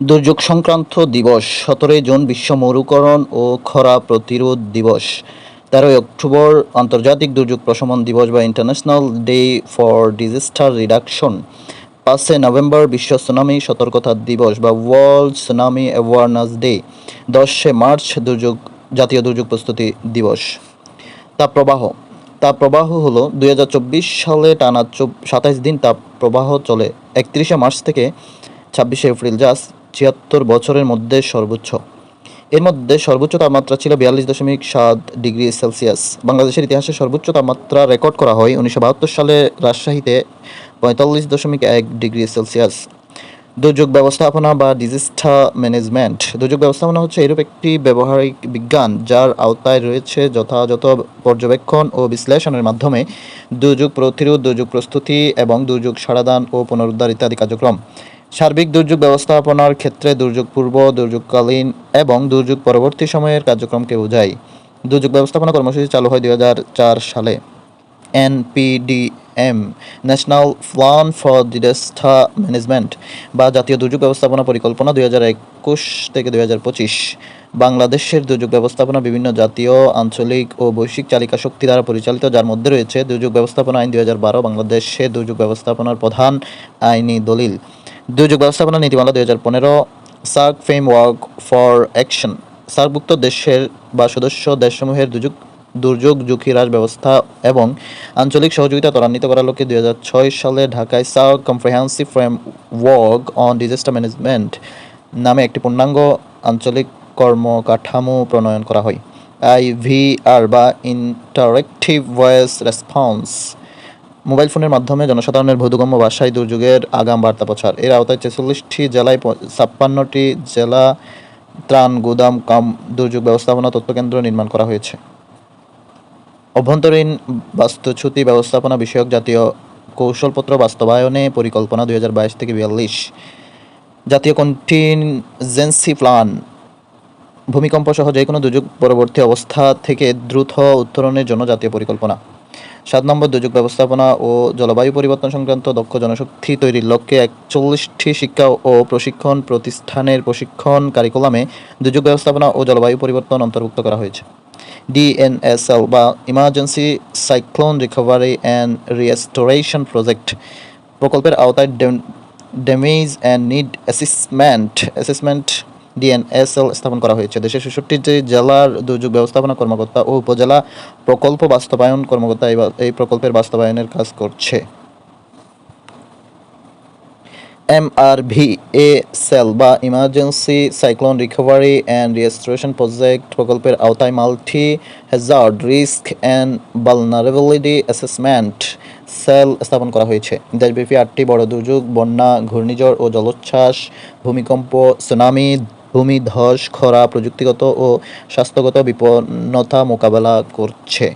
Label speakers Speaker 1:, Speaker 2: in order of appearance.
Speaker 1: দুর্যোগ সংক্রান্ত দিবস, সতেরোই জুন বিশ্ব মরুকরণ ও খরা প্রতিরোধ দিবস। তেরোই অক্টোবর আন্তর্জাতিক দুর্যোগ প্রশমন দিবস বা international day for disaster reduction পাঁচে নভেম্বর বিশ্ব সুনামি সতর্কতা দিবস বা ওয়ার্ল্ড সুনামি অ্যাওয়ারনেস ডে দশে মার্চ দুর্যোগ, জাতীয় দুর্যোগ প্রস্তুতি দিবস। তাপপ্রবাহ তাপপ্রবাহ হলো দু হাজার চব্বিশ সালে টানা সাতাইশ দিন তাপপ্রবাহ চলে। একত্রিশে মার্চ থেকে ছাব্বিশে এপ্রিল যা ছিয়াত্তর বছরের মধ্যে সর্বোচ্চ। এর মধ্যে সর্বোচ্চ তাপমাত্রা ছিল বিয়াল্লিশ দশমিক সাত ডিগ্রি সেলসিয়াস। বাংলাদেশের ইতিহাসে সর্বোচ্চ তাপমাত্রা রেকর্ড করা হয় উনিশশো বাহাত্তর সালে রাজশাহীতে পঁয়তাল্লিশ দশমিক এক ডিগ্রি সেলসিয়াস। দুর্যোগ ব্যবস্থাপনা বা ডিজাস্টার ম্যানেজমেন্ট। দুর্যোগ ব্যবস্থাপনা হচ্ছে এরূপ একটি ব্যবহারিক বিজ্ঞান যার আওতায় রয়েছে যথাযথ পর্যবেক্ষণ ও বিশ্লেষণের মাধ্যমে দুর্যোগ প্রতিরোধ, দুর্যোগ প্রস্তুতি এবং দুর্যোগ সমাধান ও পুনরুদ্ধার ইত্যাদি কার্যক্রম। সার্বিক দুর্যোগ ব্যবস্থাপনার ক্ষেত্রে দুর্যোগ পূর্ব, দুর্যোগকালীন এবং দুর্যোগ পরবর্তী সময়ের কার্যক্রমকে বোঝায়। দুর্যোগ ব্যবস্থাপনা কর্মসূচি চালু হয় দুই হাজার চার সালে। NPDM national plan for disaster management বা জাতীয় দুর্যোগ ব্যবস্থাপনা পরিকল্পনা দুই হাজার একুশ থেকে দুই হাজার পঁচিশ। বাংলাদেশের দুর্যোগ ব্যবস্থাপনা বিভিন্ন জাতীয়, আঞ্চলিক ও বৈশ্বিক চালিকা শক্তি দ্বারা পরিচালিত, যার মধ্যে রয়েছে দুর্যোগ ব্যবস্থাপনা আইন দুই হাজার বারো, বাংলাদেশে দুর্যোগ ব্যবস্থাপনার প্রধান আইনি দলিল। দুর্যোগ ব্যবস্থাপনা নীতিমালা দুই হাজার পনেরো, সার্ক ফ্রেমওয়ার্ক ফর অ্যাকশন। সার্কভুক্ত দেশের বা সদস্য দেশসমূহের দুর্যোগ দুর্যোগ ঝুঁকি হ্রাস ব্যবস্থা এবং আঞ্চলিক সহযোগিতা ত্বরান্বিত করার লক্ষ্যে দুই হাজার ছয় সালে ঢাকায় SAARC comprehensive framework on disaster management নামে একটি পূর্ণাঙ্গ আঞ্চলিক কর্মকাঠামো প্রণয়ন করা হয়। আইভিআর বা ইন্টারেক্টিভ ভয়েস রেসপন্স মোবাইল ফোনের মাধ্যমে জনসাধারণের বোধগম্য ভাষায় দুর্যোগের আগাম বার্তা প্রচার। এর আওতায় ছেচল্লিশটি জেলায় ছাপ্পান্নটি জেলা ত্রাণ, গুদাম, কাম, দুর্যোগ ব্যবস্থাপনা, তথ্যকেন্দ্র নির্মাণ করা হয়েছে। অভ্যন্তরীণ বাস্তুচ্যুতি ব্যবস্থাপনা বিষয়ক জাতীয় কৌশলপত্র বাস্তবায়নে পরিকল্পনা দুই হাজার বাইশ থেকে বিয়াল্লিশ। জাতীয় কন্টিনজেন্সি প্ল্যান। ভূমিকম্প সহ যে কোনো দুর্যোগ পরবর্তী অবস্থা থেকে দ্রুত উত্তরণের জন্য জাতীয় পরিকল্পনা। সাত নম্বর দুর্যোগ ব্যবস্থাপনা ও জলবায়ু পরিবর্তন সংক্রান্ত দক্ষ জনশক্তি তৈরির লক্ষ্যে একচল্লিশটি শিক্ষা ও প্রশিক্ষণ প্রতিষ্ঠানের প্রশিক্ষণ কারিকুলামে দুর্যোগ ব্যবস্থাপনা ও জলবায়ু পরিবর্তন অন্তর্ভুক্ত করা হয়েছে। ডিএনএসএল বা emergency cyclone recovery and restoration project প্রকল্পের আওতায় damage and need assessment assessment DNSL স্থাপন করা হয়েছে। দেশের ছেষট্টিটি জেলার দুর্যোগ ব্যবস্থাপনা কর্মকর্তা ও উপজেলা প্রকল্প বাস্তবায়ন কর্মকর্তা এই প্রকল্পের বাস্তবায়নের কাজ করছে। এমআরভি এ সেল বা emergency cyclone recovery and restoration project প্রকল্পের আওতায় multi hazard risk and vulnerability assessment cell স্থাপন করা হয়েছে। দেশব্যাপী আটটি বড় দুর্যোগ, বন্যা, ঘূর্ণিঝড় ও জলোচ্ছ্বাস, ভূমিকম্প, সুনামি ভূমিধস খরা প্রযুক্তিগত ও স্বাস্থ্যগত বিপন্নতা মোকাবেলা করছে।